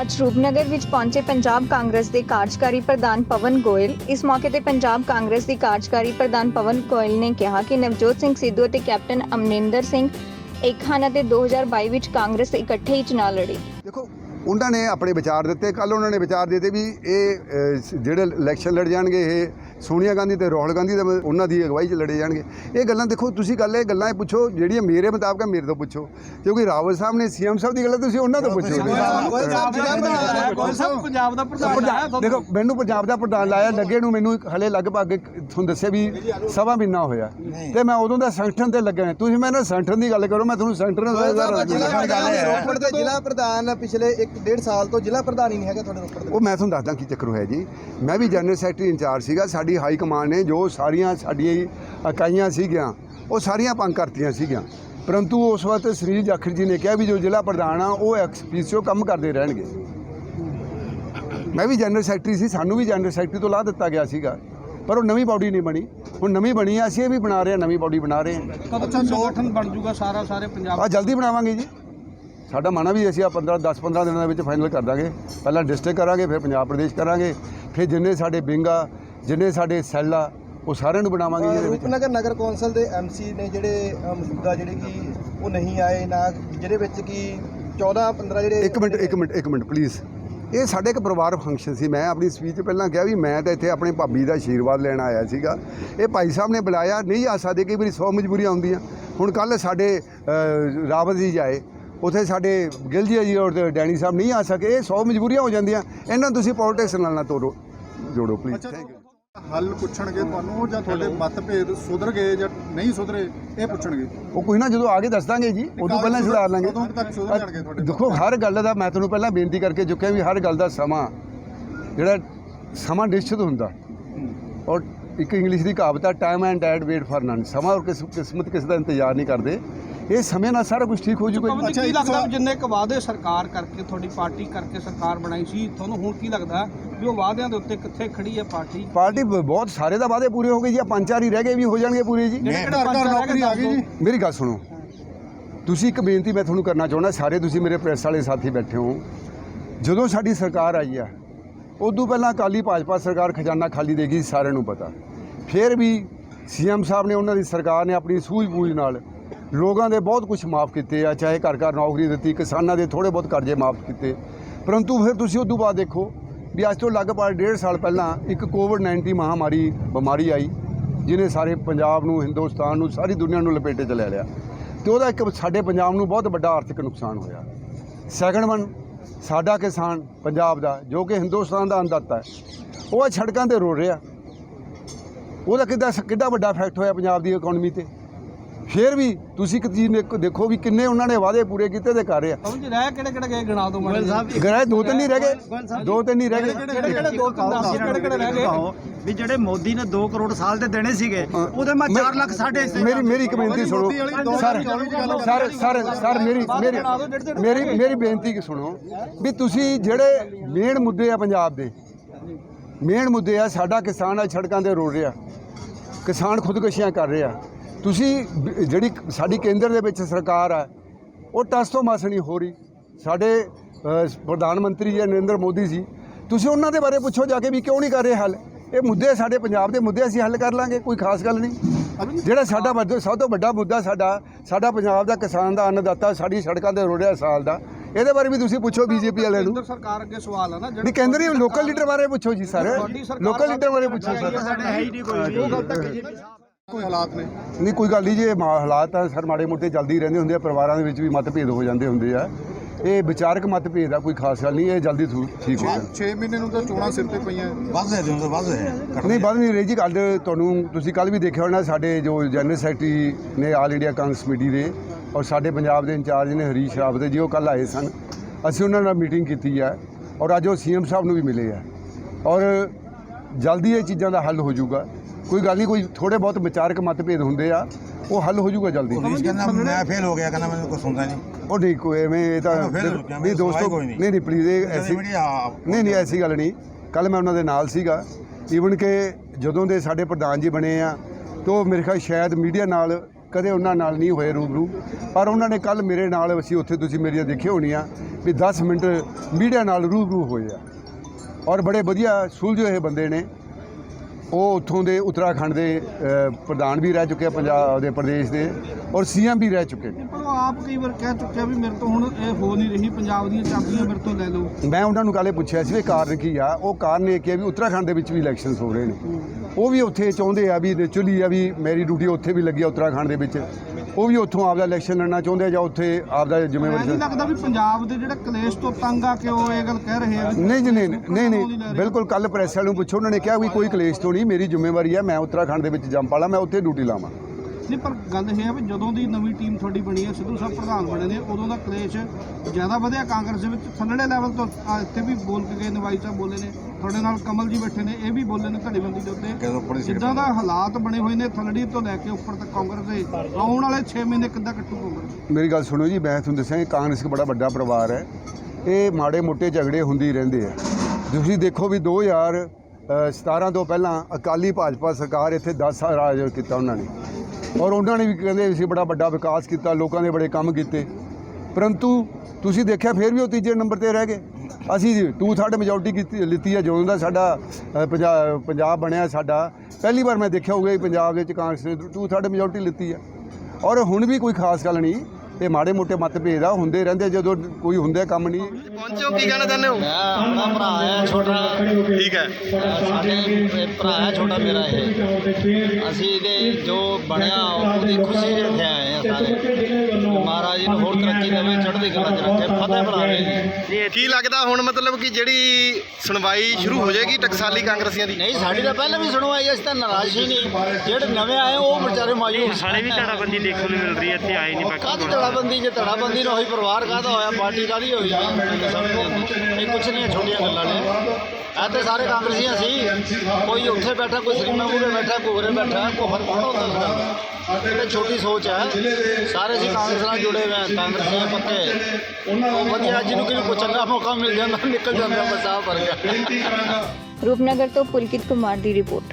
ਅੱਜ ਰੂਪਨਗਰ ਵਿੱਚ ਪਹੁੰਚੇ ਪੰਜਾਬ ਕਾਂਗਰਸ ਦੇ ਕਾਰਜਕਾਰੀ ਪ੍ਰਧਾਨ ਪਵਨ ਗੋਇਲ। ਇਸ ਮੌਕੇ ਤੇ ਪੰਜਾਬ ਕਾਂਗਰਸ ਦੀ ਕਾਰਜਕਾਰੀ ਪ੍ਰਧਾਨ ਪਵਨ ਗੋਇਲ ਨੇ ਕਿਹਾ ਕਿ ਨਵਜੋਤ ਸਿੰਘ ਸਿੱਧੂ ਅਤੇ ਕੈਪਟਨ ਅਮਰਿੰਦਰ ਸਿੰਘ ਏਕਖਾਨਾ ਤੇ 2022 ਵਿੱਚ ਕਾਂਗਰਸ ਇਕੱਠੇ ਹੀ ਚੁਣਾਵ ਲੜੀ। ਦੇਖੋ, ਉਹਨਾਂ ਨੇ ਆਪਣੇ ਵਿਚਾਰ ਦਿੱਤੇ ਕੱਲ ਉਹਨਾਂ ਨੇ ਵਿਚਾਰ ਦਿੱਤੇ ਵੀ ਇਹ ਜਿਹੜੇ ਇਲੈਕਸ਼ਨ ਲੜ ਜਾਣਗੇ, ਇਹ ਸੋਨੀਆ ਗਾਂਧੀ ਤੇ ਰਾਹੁਲ ਗਾਂਧੀ ਦੇ ਮ- ਉਹਨਾਂ ਦੀ ਅਗਵਾਈ 'ਚ ਲੜੇ ਜਾਣਗੇ। ਇਹ ਗੱਲਾਂ ਦੇਖੋ ਤੁਸੀਂ ਗੱਲ ਇਹ ਗੱਲਾਂ ਇਹ ਪੁੱਛੋ ਜਿਹੜੀਆਂ ਮੇਰੇ ਮੁਤਾਬਕ ਹੈ, ਮੇਰੇ ਤੋਂ ਪੁੱਛੋ। ਕਿਉਂਕਿ ਰਾਵਲ ਸਾਹਿਬ ਨੇ ਸੀਐਮ ਸਾਹਿਬ ਦੀ ਗੱਲ ਤੁਸੀਂ ਉਹਨਾਂ ਤੋਂ ਪੁੱਛੋ। ਪੰਜਾਬ ਦਾ ਪ੍ਰਧਾਨ ਦੇਖੋ ਮੈਨੂੰ ਪੰਜਾਬ ਦਾ ਪ੍ਰਧਾਨ ਲਾਇਆ ਲੱਗੇ ਨੂੰ ਮੈਨੂੰ ਹਲੇ ਲਗਭਗ ਤੁਹਾਨੂੰ ਦੱਸਿਆ ਵੀ ਸਵਾ ਮਹੀਨਾ ਹੋਇਆ। ਤੇ ਮੈਂ ਉਦੋਂ ਦਾ ਸੰਗਠਨ ਤੇ ਲੱਗਿਆ। ਤੁਸੀਂ ਮੈਨੂੰ ਸੰਗਠਨ ਦੀ ਗੱਲ ਕਰੋ ਮੈਂ ਤੁਹਾਨੂੰ ਸੰਗਠਨ ਗੋਇਲ ਸਾਹਿਬ ਦਾ ਜ਼ਿਲ੍ਹਾ ਪ੍ਰਧਾਨ ਰੋਪੜ ਦੇ ਜ਼ਿਲ੍ਹਾ ਪ੍ਰਧਾਨ ਪਿਛਲੇ 1.5 ਸਾਲ ਤੋਂ ਜ਼ਿਲ੍ਹਾ ਪ੍ਰਧਾਨ ਹੀ ਨਹੀਂ ਹੈਗਾ ਤੁਹਾਡੇ ਰੋਪੜ ਦੇ ਉਹ ਮੈਂ ਤੁਹਾਨੂੰ ਦੱਸਦਾ ਕੀ ਚੱਕਰ ਹੋਇਆ ਜੀ। ਮੈਂ ਵੀ ਜਨਰਲ ਸੈਕਟਰੀ ਇੰਚਾਰਜ ਸੀਗਾ ਸਾਡੀ ਹਾਈ ਕਮਾਂਡ ਨੇ ਜੋ ਸਾਰੀਆਂ ਸਾਡੀਆਂ ਇਕਾਈਆਂ ਸੀਗੀਆਂ ਉਹ ਸਾਰੀਆਂ ਭੰਗ ਕਰਤੀਆਂ ਸੀਗੀਆਂ। ਪਰੰਤੂ ਉਸ ਵਕਤ ਸ੍ਰੀ ਜਾਖੜ ਜੀ ਨੇ ਕਿਹਾ ਵੀ ਜੋ ਜ਼ਿਲ੍ਹਾ ਪ੍ਰਧਾਨ ਆ ਉਹ ਐਕਸਪੀਸੀਓ ਕੰਮ ਕਰਦੇ ਰਹਿਣਗੇ। ਮੈਂ ਵੀ ਜਨਰਲ ਸੈਕਟਰੀ ਸੀ ਸਾਨੂੰ ਵੀ ਜਨਰਲ ਸੈਕਟਰੀ ਤੋਂ ਲਾ ਦਿੱਤਾ ਗਿਆ ਸੀਗਾ। ਪਰ ਉਹ ਨਵੀਂ ਬਾਡੀ ਨਹੀਂ ਬਣੀ। ਹੁਣ ਨਵੀਂ ਬਣੀ ਆ ਅਸੀਂ ਇਹ ਵੀ ਬਣਾ ਰਹੇ ਹਾਂ ਨਵੀਂ ਬਾਡੀ ਬਣਾ ਰਹੇ ਹਾਂ ਕਦੋਂ ਤੱਕ ਸੰਗਠਨ ਬਣ ਜੂਗਾ ਸਾਰਾ ਸਾਰੇ ਪੰਜਾਬ ਆ ਜਲਦੀ ਬਣਾਵਾਂਗੇ ਜੀ। ਸਾਡਾ ਮਾਣਾ ਵੀ ਅਸੀਂ ਆ 15 10 15 ਦਿਨਾਂ ਦੇ ਵਿੱਚ ਫਾਈਨਲ ਕਰ ਦਾਂਗੇ। ਪਹਿਲਾਂ ਡਿਸਟ੍ਰਿਕਟ ਕਰਾਂਗੇ ਫਿਰ ਪੰਜਾਬ ਪ੍ਰਦੇਸ਼ ਕਰਾਂਗੇ। ਫਿਰ ਜਿੰਨੇ ਸਾਡੇ ਵਿੰਗ ਆ ਜਿੰਨੇ ਸਾਡੇ ਸੈੱਲ ਆ ਉਹ ਸਾਰਿਆਂ ਨੂੰ ਬਣਾਵਾਂਗੇ ਜੀ ਇਹਦੇ ਵਿੱਚ। ਰੂਪਨਗਰ ਨਗਰ ਕੌਂਸਲ ਦੇ ਐਮਸੀ ਨੇ ਜਿਹੜੇ ਅ, ਮੌਜੂਦਾ ਜਿਹੜੇ ਕਿ ਉਹ ਨਹੀਂ ਆਏ ਨਾ ਜਿਹਦੇ ਵਿੱਚ ਕਿ 14 15 ਜਿਹੜੇ ਇੱਕ ਮਿੰਟ ਇੱਕ ਮਿੰਟ ਇੱਕ ਮਿੰਟ ਪਲੀਜ਼ ਇਹ ਸਾਡੇ ਇੱਕ ਪਰਿਵਾਰ ਫੰਕਸ਼ਨ ਸੀ। ਮੈਂ ਆਪਣੀ ਸਪੀਚ ਪਹਿਲਾਂ ਕਿਹਾ ਵੀ ਮੈਂ ਤਾਂ ਇੱਥੇ ਆਪਣੀ ਭਾਬੀ ਦਾ ਆਸ਼ੀਰਵਾਦ ਲੈਣ ਆਇਆ ਸੀਗਾ। ਇਹ ਭਾਈ ਸਾਹਿਬ ਨੇ ਬੁਲਾਇਆ। ਨਹੀਂ ਆ ਸਕਦੇ ਕਈ ਵਾਰੀ ਸੌ ਮਜਬੂਰੀਆਂ ਹੁੰਦੀਆਂ। ਹੁਣ ਕੱਲ ਸਾਡੇ ਅ, ਰਾਵਤ ਜੀ ਜਾਏ। ਉਥੇ ਸਾਡੇ ਗਿਲ ਜੀ ਜੀ ਔਰ ਡੈਣੀ ਸਾਹਿਬ ਨਹੀਂ ਆ ਸਕੇ। ਇਹ ਸੌ ਮਜਬੂਰੀਆਂ ਹੋ ਜਾਂਦੀਆਂ। ਇਹਨਾਂ ਨੂੰ ਤੁਸੀਂ ਪੋਲਿਟਿਕਸ ਨਾਲ ਨਾ ਤੋੜੋ ਜੋੜੋ ਪਲੀਜ਼ ਥੈਂਕ ਯੂ ਹੱਲ ਪੁੱਛਣਗੇ ਤੁਹਾਨੂੰ ਜਾਂ ਤੁਹਾਡੇ ਮਤਭੇਦ ਸੁਧਰ ਗਏ ਜਾਂ ਨਹੀਂ ਸੁਧਰੇ ਇਹ ਪੁੱਛਣਗੇ। ਉਹ ਕੋਈ ਨਾ ਜਦੋਂ ਆਗੇ ਦੱਸ ਦਾਂਗੇ ਜੀ ਉਦੋਂ ਪਹਿਲਾਂ ਸੁਧਾਰ ਲਾਂਗੇ। ਉਦੋਂ ਤੱਕ ਸੁਧਰ ਜਾਣਗੇ ਤੁਹਾਡੇ ਦੇਖੋ ਹਰ ਗੱਲ ਦਾ ਮੈਂ ਤੁਹਾਨੂੰ ਪਹਿਲਾਂ ਬੇਨਤੀ ਕਰਕੇ ਚੁੱਕਿਆ ਵੀ ਹਰ ਗੱਲ ਦਾ ਸਮਾਂ ਜਿਹੜਾ ਸਮਾਂ ਨਿਸ਼ਚਿਤ ਹੁੰਦਾ। ਔਰ ਇੱਕ ਇੰਗਲਿਸ਼ ਦੀ ਕਹਾਵਤ ਹੈ time and tide wait for none ਸਮਾਂ ਔਰ ਕਿਸ- ਕਿਸਮਤ ਕਿਸੇ ਦਾ ਇੰਤਜ਼ਾਰ ਨਹੀਂ ਕਰਦੇ। ਇਹ ਸਮੇਂ ਨਾਲ ਸਾਰਾ ਕੁਝ ਠੀਕ ਹੋ ਜਾਊਗਾ ਜੀ। ਪਵਨ ਜੀ ਅੱਛਾ, ਕੀ ਲੱਗਦਾ ਜਿੰਨੇ ਕ ਵਾਅਦੇ ਸਰਕਾਰ ਕਰਕੇ ਤੁਹਾਡੀ ਪਾਰਟੀ ਕਰਕੇ ਸਰਕਾਰ ਬਣਾਈ ਸੀ ਤੁਹਾਨੂੰ ਹੁਣ ਕੀ ਲੱਗਦਾ ਵੀ ਉਹ ਵਾਅਦਿਆਂ ਦੇ ਉੱਤੇ ਕਿੱਥੇ ਖੜੀ ਹੈ ਪਾਰਟੀ? ਪਾਰਟੀ ਬਹੁਤ ਸਾਰੇ ਦਾ ਵਾਅਦੇ ਪੂਰੇ ਹੋ ਗਏ ਜੀ। ਆਹ ਪੰਜ ਚਾਰ ਹੀ ਰਹਿ ਗਏ ਵੀ ਹੋ ਜਾਣਗੇ ਪੂਰੇ ਜੀ। ਜਿਹੜੇ ਘਰ ਘਰ ਨੌਕਰੀ ਆ ਗਈ ਜੀ। ਮੇਰੀ ਗੱਲ ਸੁਣੋ। ਤੁਸੀਂ ਇੱਕ ਬੇਨਤੀ ਮੈਂ ਤੁਹਾਨੂੰ ਕਰਨਾ ਚਾਹੁੰਦਾ ਸਾਰੇ ਤੁਸੀਂ ਮੇਰੇ ਪ੍ਰੈਸ ਵਾਲੇ ਸਾਥੀ ਬੈਠੇ ਹੋ। ਜਦੋਂ ਸਾਡੀ ਸਰਕਾਰ ਆਈ ਆ ਉਦੋਂ ਪਹਿਲਾਂ ਅਕਾਲੀ ਭਾਜਪਾ ਸਰਕਾਰ ਖਜ਼ਾਨਾ ਖਾਲੀ ਦੇਗੀ ਸਾਰਿਆਂ ਨੂੰ ਪਤਾ। ਫਿਰ ਵੀ ਸੀਐਮ ਸਾਹਿਬ ਨੇ ਉਹਨਾਂ ਦੀ ਸਰਕਾਰ ਨੇ ਆਪਣੀ ਸੂਝ-ਬੂਝ ਨਾਲ ਲੋਕਾਂ ਦੇ ਬਹੁਤ ਕੁਝ ਮਾਫ ਕੀਤੇ ਆ, ਚਾਹੇ ਘਰ ਘਰ ਨੌਕਰੀ ਦਿੱਤੀ, ਕਿਸਾਨਾਂ ਦੇ ਥੋੜੇ ਬਹੁਤ ਕਰਜ਼ੇ ਮਾਫ ਕੀਤੇ। ਪਰੰਤੂ ਫਿਰ ਤੁਸੀਂ ਉਦੋਂ ਬਾਅਦ ਦੇਖੋ ਵੀ ਅੱਜ ਤੋਂ ਲਗਭਗ ਡੇਢ ਸਾਲ ਪਹਿਲਾਂ ਇੱਕ ਕੋਵਿਡ 19 ਮਹਾਮਾਰੀ ਬਿਮਾਰੀ ਆਈ, ਜਿਹਨੇ ਸਾਰੇ ਪੰਜਾਬ ਨੂੰ, ਹਿੰਦੁਸਤਾਨ ਨੂੰ, ਸਾਰੀ ਦੁਨੀਆ ਨੂੰ ਲਪੇਟੇ 'ਚ ਲੈ ਲਿਆ। ਤੇ ਉਹਦਾ ਇੱਕ ਸਾਡੇ ਪੰਜਾਬ ਨੂੰ ਬਹੁਤ ਵੱਡਾ ਆਰਥਿਕ ਨੁਕਸਾਨ ਹੋਇਆ। ਸੈਕੰਡ ਵਨ ਸਾਡਾ ਕਿਸਾਨ ਪੰਜਾਬ ਦਾ, ਜੋ ਕਿ ਹਿੰਦੁਸਤਾਨ ਦਾ ਅੰਨਦਾਤਾ ਹੈ, ਉਹ ਅੱਜ ਸੜਕਾਂ ਤੇ ਰੋ ਰਿਹਾ। ਉਹਦਾ ਕਿੱਦਾਂ ਕਿੱਡਾ ਵੱਡਾ ਇਫੈਕਟ ਹੋਇਆ ਪੰਜਾਬ ਦੀ ਇਕਨੋਮੀ ਤੇ? ਫਿਰ ਵੀ ਤੁਸੀਂ ਇੱਕ ਚੀਜ਼ ਨੇ- ਦੇਖੋ ਵੀ ਕਿੰਨੇ ਉਹਨਾਂ ਨੇ ਵਾਅਦੇ ਪੂਰੇ ਕੀਤੇ ਤੇ ਕਰ ਰਿਹਾ ਜੀ ਰਹਿ ਕਿਹੜੇ ਕਿਹੜੇ ਗਏ ਗਿਣਾ ਦੋ ਮਾੜੇ ਜਿਹੇ। ਗਏ ਦੋ ਤਿੰਨ ਹੀ ਰਹਿ ਗਏ। ਦੋ ਤਿੰਨ ਹੀ ਰਹਿ ਗਏ। ਕਿਹੜੇ ਕਿਹੜੇ ਦੋ ਤਿੰਨ ਦੱਸ ਕਿਹੜੇ ਕਿਹੜੇ ਰਹਿ ਗਏ? ਵੀ ਜਿਹੜੇ ਮੋਦੀ ਨੇ 2 ਕਰੋੜ ਸਾਲ ਦੇ ਦੇਣੇ ਸੀਗੇ। ਉਹਦੇ ਮੈਂ 4 ਲੱਖ ਸਾਢੇ ਮੇਰੀ ਮੇਰੀ ਇੱਕ ਬੇਨਤੀ ਸੁਣੋ। ਸਰ ਮੇਰੀ ਮੇਰੀ ਮੇਰੀ ਮੇਰੀ ਬੇਨਤੀ ਕਿ ਸੁਣੋ ਵੀ ਤੁਸੀਂ ਜਿਹੜੇ ਮੇਨ ਮੁੱਦੇ ਆ ਪੰਜਾਬ ਦੇ ਮੇਨ ਮੁੱਦੇ ਆ ਸਾਡਾ ਕਿਸਾਨ ਆ ਸੜਕਾਂ ਤੇ ਰੋ ਰਿਹਾ। ਕਿਸਾਨ ਖੁਦਕੁਸ਼ੀਆਂ ਕਰ ਰਿਹਾ। ਤੁਸੀਂ ਜਿਹੜੀ ਸਾਡੀ ਕੇਂਦਰ ਦੇ ਵਿੱਚ ਸਰਕਾਰ ਆ ਉਹ ਟਸ ਤੋਂ ਮਸ ਨਹੀਂ ਹੋ ਰਹੀ। ਸਾਡੇ ਪ੍ਰਧਾਨ ਮੰਤਰੀ ਜੀ ਨਰਿੰਦਰ ਮੋਦੀ ਜੀ ਤੁਸੀਂ ਉਹਨਾਂ ਦੇ ਬਾਰੇ ਪੁੱਛੋ ਜਾ ਕੇ ਵੀ ਕਿਉਂ ਨਹੀਂ ਕਰ ਰਹੇ ਹੱਲ? ਇਹ ਮੁੱਦੇ ਸਾਡੇ ਪੰਜਾਬ ਦੇ ਮੁੱਦੇ ਅਸੀਂ ਹੱਲ ਕਰ ਲਾਂਗੇ ਕੋਈ ਖਾਸ ਗੱਲ ਨਹੀਂ। ਜਿਹੜਾ ਸਾਡਾ ਸਭ ਤੋਂ ਵੱਡਾ ਮੁੱਦਾ ਸਾਡਾ ਸਾਡਾ ਪੰਜਾਬ ਦਾ ਕਿਸਾਨ ਦਾ ਅੰਨਦਾਤਾ ਸਾਡੀ ਸੜਕਾਂ ਤੇ ਰੋ ਰਿਹਾ ਸਾਲ ਦਾ ਇਹਦੇ ਬਾਰੇ ਵੀ ਤੁਸੀਂ ਪੁੱਛੋ ਬੀਜੇਪੀ ਵਾਲਿਆਂ ਨੂੰ। ਕੇਂਦਰ ਸਰਕਾਰ ਅੱਗੇ ਸਵਾਲ ਹੈ ਨਾ ਨਹੀਂ ਕਹਿੰਦੇ ਨਹੀਂ ਲੋਕਲ ਲੀਡਰ ਬਾਰੇ ਪੁੱਛੋ ਜੀ ਸਰ। ਲੋਕਲ ਲੀਡਰ ਬਾਰੇ ਪੁੱਛੋ ਸਰ। ਸਾਡੇ ਹੈ ਹੀ ਨਹੀਂ ਕੋਈ ਹਾਲਾਤ ਨੇ? ਨਹੀਂ ਕੋਈ ਗੱਲ ਨਹੀਂ ਜੀ ਇਹ ਮਾ- ਹਾਲਾਤ ਆ ਸਰ ਮਾੜੇ ਮੋਟੇ ਚੱਲਦੀ ਰਹਿੰਦੇ ਹੁੰਦੇ ਆ ਪਰਿਵਾਰਾਂ ਦੇ ਵਿੱਚ ਵੀ ਮਤਭੇਦ ਹੋ ਜਾਂਦੇ ਹੁੰਦੇ ਆ। ਇਹ ਵਿਚਾਰਕ ਮਤਭੇਦ ਆ ਕੋਈ ਖਾਸ ਗੱਲ ਨਹੀਂ ਇਹ ਜਲਦੀ ਥੂ- ਠੀਕ ਹੋ ਜਾਣ। 6 ਮਹੀਨੇ ਨੂੰ ਤਾਂ ਚੋਣਾਂ ਸਿਰ ਤੇ ਪਈਆਂ। ਨਹੀਂ ਬਾਅਦ ਨਹੀਂ ਰਹੀ ਜੀ ਗੱਲ ਤੁਹਾਨੂੰ ਤੁਸੀਂ ਕੱਲ ਵੀ ਦੇਖਿਆ ਹੋਣਾ ਸਾਡੇ ਜੋ ਜਨਰਲ ਸੈਕਟਰੀ ਨੇ ਆਲ ਇੰਡੀਆ ਕਾਂਗਰਸ ਕਮੇਟੀ ਦੇ ਔਰ ਸਾਡੇ ਪੰਜਾਬ ਦੇ ਇੰਚਾਰਜ ਨੇ ਹਰੀਸ਼ ਰਾਵਤ ਜੀ ਉਹ ਕੱਲ ਆਏ ਸਨ। ਅਸੀਂ ਉਹਨਾਂ ਨਾਲ ਮੀਟਿੰਗ ਕੀਤੀ ਹੈ ਔਰ ਅੱਜ ਉਹ ਸੀਐਮ ਸਾਹਿਬ ਨੂੰ ਵੀ ਮਿਲੇ ਆ। ਔਰ ਜਲਦੀ ਇਹ ਚੀਜ਼ਾਂ ਦਾ ਹੱਲ ਹੋ ਜਾਊਗਾ। ਕੋਈ ਗੱਲ ਨਹੀਂ ਕੋਈ ਥੋੜੇ ਬਹੁਤ ਵਿਚਾਰਕ ਮਤਭੇਦ ਹੁੰਦੇ ਆ ਉਹ ਹੱਲ ਹੋ ਜਾਊਗਾ ਜਲਦੀ। ਪੁਲਿਸ ਕਹਿੰਦਾ ਮੈਂ ਫੇਲ ਹੋ ਗਿਆ ਕਹਿੰਦਾ ਮੈਨੂੰ ਕੋਈ ਸੁਣਦਾ ਨਹੀਂ। ਉਹ ਨਹੀਂ ਕੋਈ ਐਵੇਂ ਇਹ ਤਾਂ ਨਹੀਂ ਦੋਸਤੋ ਨਹੀਂ। ਨਹੀਂ ਪਲੀਜ਼ ਇਹ ਐਸੀ ਨਹੀਂ ਨਹੀਂ ਐਸੀ ਗੱਲ ਨਹੀਂ। ਕੱਲ ਮੈਂ ਉਹਨਾਂ ਦੇ ਨਾਲ ਸੀਗਾ। ਈਵਨ ਕਿ ਜਦੋਂ ਦੇ ਸਾਡੇ ਪ੍ਰਧਾਨ ਜੀ ਬਣੇ ਆ ਤੋ ਮੇਰੇ ਖਿਆਲ ਸ਼ਾਇਦ ਮੀਡੀਆ ਨਾਲ ਕਦੇ ਉਹਨਾਂ ਨਾਲ ਨਹੀਂ ਹੋਏ ਰੂਬਰੂ। ਪਰ ਉਹਨਾਂ ਨੇ ਕੱਲ ਮੇਰੇ ਨਾਲ ਅਸੀਂ ਉੱਥੇ ਤੁਸੀਂ ਮੇਰੀਆਂ ਦੇਖੇ ਹੋਣੀਆਂ ਵੀ 10 ਮਿੰਟ ਮੀਡੀਆ ਨਾਲ ਰੂਬਰੂ ਹੋਏ ਆ। ਔਰ ਬੜੇ ਵਧੀਆ ਸੁਲਝੇ ਹੋਏ ਬੰਦੇ ਨੇ। ਉਹ ਉੱਥੋਂ ਦੇ ਉੱਤਰਾਖੰਡ ਦੇ ਪ੍ਰਧਾਨ ਵੀ ਰਹਿ ਚੁੱਕੇ ਆ ਪੰਜਾਬ ਦੇ ਪ੍ਰਦੇਸ਼ ਦੇ ਔਰ ਸੀਐਮ ਵੀ ਰਹਿ ਚੁੱਕੇ ਨੇ। ਪਰ ਉਹ ਆਪ ਕਈ ਵਾਰ ਕਹਿ ਚੁੱਕਿਆ ਵੀ ਮੇਰੇ ਤੋਂ ਹੁਣ ਇਹ ਹੋ ਨਹੀਂ ਰਹੀ ਪੰਜਾਬ ਦੀਆਂ ਚਾਬੀਆਂ ਮੇਰੇ ਤੋਂ ਲੈ ਲਓ। ਮੈਂ ਉਹਨਾਂ ਨੂੰ ਇਹ ਪੁੱਛਿਆ ਸੀ ਵੀ ਕਾਰਨ ਕੀ ਆ? ਉਹ ਕਾਰਨ ਇਹ ਕਿ ਵੀ ਉੱਤਰਾਖੰਡ ਦੇ ਵਿੱਚ ਵੀ ਇਲੈਕਸ਼ਨਸ ਹੋ ਰਹੇ ਨੇ। ਉਹ ਵੀ ਉੱਥੇ ਚਾਹੁੰਦੇ ਆ ਵੀ ਨੈਚੁਰਲੀ ਆ ਵੀ ਮੇਰੀ ਡਿਊਟੀ ਉੱਥੇ ਵੀ ਲੱਗੀ ਆ ਉੱਤਰਾਖੰਡ ਦੇ ਵਿੱਚ। ਉਹ ਵੀ ਉੱਥੋਂ ਆਪਦਾ ਇਲੈਕਸ਼ਨ ਲੜਨਾ ਚਾਹੁੰਦੇ ਆ ਜਾਂ ਉੱਥੇ ਆਪਦਾ ਜ਼ਿੰਮੇਵਾਰੀ ਨਹੀਂ ਲੱਗਦਾ ਵੀ ਪੰਜਾਬ ਦੇ ਜਿਹੜੇ ਕਲੇਸ਼ ਤੋਂ ਤੰਗ ਆ ਕੇ ਉਹ ਇਹ ਗੱਲ ਕਹਿ ਰਹੇ ਆ ਨਹੀਂ ਜੀ ਨਹੀਂ ਨਹੀਂ ਨਹੀਂ? ਬਿਲਕੁਲ ਕੱਲ ਪ੍ਰੈਸ ਵਾਲਿਆਂ ਨੂੰ ਪੁੱਛੋ ਉਹਨਾਂ ਨੇ ਕਿਹਾ ਵੀ ਕੋਈ ਕਲੇਸ਼ ਤੋਂ ਨਹੀਂ ਮੇਰੀ ਜ਼ਿੰਮੇਵਾਰੀ ਹੈ ਮੈਂ ਉੱਤਰਾਖੰਡ ਦੇ ਵਿੱਚ ਜੰਮ ਪਾਲਾ ਮੈਂ ਉੱਥੇ ਡਿਊਟੀ ਲਾਵਾਂ ਨਹੀਂ ਪਰ ਗੱਲ ਇਹ ਹੈ ਵੀ ਜਦੋਂ ਦੀ ਨਵੀਂ ਟੀਮ ਤੁਹਾਡੀ ਬਣੀ ਹੈ ਸਿੱਧੂ ਸਾਹਿਬ ਪ੍ਰਧਾਨ ਬਣੇ ਨੇ ਉਦੋਂ ਦਾ ਕਲੇਸ਼ ਜ਼ਿਆਦਾ ਵਧਿਆ ਕਾਂਗਰਸ ਦੇ ਵਿੱਚ। ਥੱਲੜੇ ਲੈਵਲ ਤੋਂ ਆ ਇੱਥੇ ਵੀ ਬੋਲ ਕੇ ਗਏ ਨਵਾਈ ਸਾਹਿਬ ਬੋਲੇ ਨੇ। ਤੁਹਾਡੇ ਨਾਲ ਕਮਲ ਜੀ ਬੈਠੇ ਨੇ ਇਹ ਵੀ ਬੋਲੇ ਨੇ ਧੜੇਬੰਦੀ ਦੇ ਉੱਤੇ। ਜਿੱਦਾਂ ਦਾ ਹਾਲਾਤ ਬਣੇ ਹੋਏ ਨੇ ਥੱਲੜੀ ਤੋਂ ਲੈ ਕੇ ਉੱਪਰ ਤੱਕ ਕਾਂਗਰਸ ਦੇ ਆਉਣ ਵਾਲੇ 6 ਮਹੀਨੇ ਕਿੱਦਾਂ ਕੱਟੂ ਕਾਂਗਰਸ? ਮੇਰੀ ਗੱਲ ਸੁਣੋ ਜੀ ਮੈਂ ਤੁਹਾਨੂੰ ਦੱਸਾਂ ਇਹ ਕਾਂਗਰਸ ਇੱਕ ਬੜਾ ਵੱਡਾ ਪਰਿਵਾਰ ਹੈ। ਇਹ ਮਾੜੇ ਮੋਟੇ ਝਗੜੇ ਹੁੰਦੇ ਹੀ ਰਹਿੰਦੇ ਆ। ਤੁਸੀਂ ਦੇਖੋ ਵੀ 2017 ਤੋਂ ਪਹਿਲਾਂ ਅਕਾਲੀ ਭਾਜਪਾ ਸਰਕਾਰ ਇੱਥੇ 10 ਸਾਲ ਰਾਜ ਕੀਤਾ ਉਹਨਾਂ ਨੇ। ਔਰ ਉਹਨਾਂ ਨੇ ਵੀ ਕਹਿੰਦੇ ਅਸੀਂ ਬੜਾ ਵੱਡਾ ਵਿਕਾਸ ਕੀਤਾ, ਲੋਕਾਂ ਦੇ ਬੜੇ ਕੰਮ ਕੀਤੇ। ਪਰੰਤੂ ਤੁਸੀਂ ਦੇਖਿਆ ਫਿਰ ਵੀ ਉਹ ਤੀਜੇ ਨੰਬਰ ਤੇ ਰਹਿ ਗਏ। ਅਸੀਂ ਟੂ ਥਰਡ ਮੈਜੋਰਟੀ ਕੀਤੀ, ਲਿੱਤੀ ਹੈ, ਜਦੋਂ ਦਾ ਸਾਡਾ ਪੰਜਾਬ ਬਣਿਆ ਸਾਡਾ, ਪਹਿਲੀ ਵਾਰ ਮੈਂ ਦੇਖਿਆ ਹੋਊਗਾ ਕਿ ਪੰਜਾਬ ਦੇ ਵਿੱਚ ਕਾਂਗਰਸ ਨੇ ਟੂ ਥਰਡ ਮੈਜੋਰਟੀ ਲਿੱਤੀ ਹੈ। ਔਰ ਹੁਣ ਵੀ ਕੋਈ ਖਾਸ ਗੱਲ ਨਹੀਂ ਇਹ ਮਾੜੇ ਮੋਟੇ ਮਤਭੇਦ ਆ ਹੁੰਦੇ ਰਹਿੰਦੇ ਜਦੋਂ ਕੋਈ ਹੁੰਦੇ ਕੰਮ ਨਹੀਂ। ਪਹੁੰਚੋ ਕੀ ਕਹਿਣਾ ਚਾਹੁੰਦੇ ਹੋ? ਆਪਣਾ ਭਰਾ ਹੈ ਛੋਟਾ। ਠੀਕ ਹੈ। ਸਾਡੇ ਇਹ ਭਰਾ ਹੈ ਛੋਟਾ ਮੇਰਾ ਇਹ। ਅਸੀਂ ਇਹਦੇ ਜੋ ਬਣਿਆ ਉਹਦੀ ਖੁਸ਼ੀ ਇੱਥੇ ਆਏ ਆ ਸਾਰੇ। ਜੀ ਨੂੰ ਹੋਰ ਤਰੱਕੀ ਦੇਵੇ ਚੜ੍ਹਦੀ ਕਲਾ ਚ ਰੱਖੇ ਫਤਿਹ ਬੁਲਾਵੇ ਜੀ ਕੀ ਲੱਗਦਾ ਹੁਣ ਮਤਲਬ ਕਿ ਜਿਹੜੀ ਸੁਣਵਾਈ ਸ਼ੁਰੂ ਹੋ ਜਾਏਗੀ ਟਕਸਾਲੀ ਕਾਂਗਰਸੀਆਂ ਦੀ? ਨਹੀਂ ਸਾਡੀ ਤਾਂ ਪਹਿਲਾਂ ਵੀ ਸੁਣਵਾਈ ਅਸੀਂ ਤਾਂ ਨਾਰਾਜ਼ ਹੀ ਨਹੀਂ। ਜਿਹੜੇ ਨਵੇਂ ਆਏ ਉਹ ਵਿਚਾਰੇ ਮਾਯੂਸ ਹਾਲੇ ਵੀ ਧੜਾਬੰਦੀ ਦੇਖਣ ਨੂੰ ਮਿਲ ਰਹੀ ਹੈ ਇੱਥੇ ਆਏ ਨਹੀਂ ਕਾਹਦੀ ਧੜਾਬੰਦੀ? ਜੇ ਧੜਾਬੰਦੀ ਨਾ ਹੋਈ ਪਰਿਵਾਰ ਕਾਹਦਾ ਹੋਇਆ? ਪਾਰਟੀ ਕਾਹਦੀ ਹੋਈ? ਇਹ ਕੁਛ ਨਹੀਂ ਛੋਟੀਆਂ ਗੱਲਾਂ ਨੇ। ਇਹ ਤੇ ਸਾਰੇ ਕਾਂਗਰਸੀਆਂ ਸੀ। ਕੋਈ ਉੱਥੇ ਬੈਠਾ ਕੋਈ ਸ੍ਰੀਮਾ ਮੂਰੇ ਬੈਠਾ ਕੋਈ ਉਰੇ ਬੈਠਾ ਕੋਈ ਫ਼ਰਕ ਨਹੀਂ ਹੁੰਦਾ ਦਾ ਇਹ ਤਾਂ ਛੋਟੀ ਸੋਚ ਹੈ। ਸਾਰੇ ਅਸੀਂ ਕਾਂਗਰਸ ਨਾਲ ਜੁੜੇ ਹੋਏ ਹਾਂ ਕਾਂਗਰਸੀਆਂ ਪੱਕੇ। ਉਹ ਵਧੀਆ ਜਿਹਨੂੰ ਕਿ ਕੋਈ ਚੰਗਾ ਮੌਕਾ ਮਿਲ ਜਾਂਦਾ ਨਿਕਲ ਜਾਂਦਾ ਬਸ ਫ਼ਰਕ ਹੈ ਰੂਪਨਗਰ ਤੋਂ ਪੁਲਕਿਤ ਕੁਮਾਰ ਦੀ ਰਿਪੋਰਟ।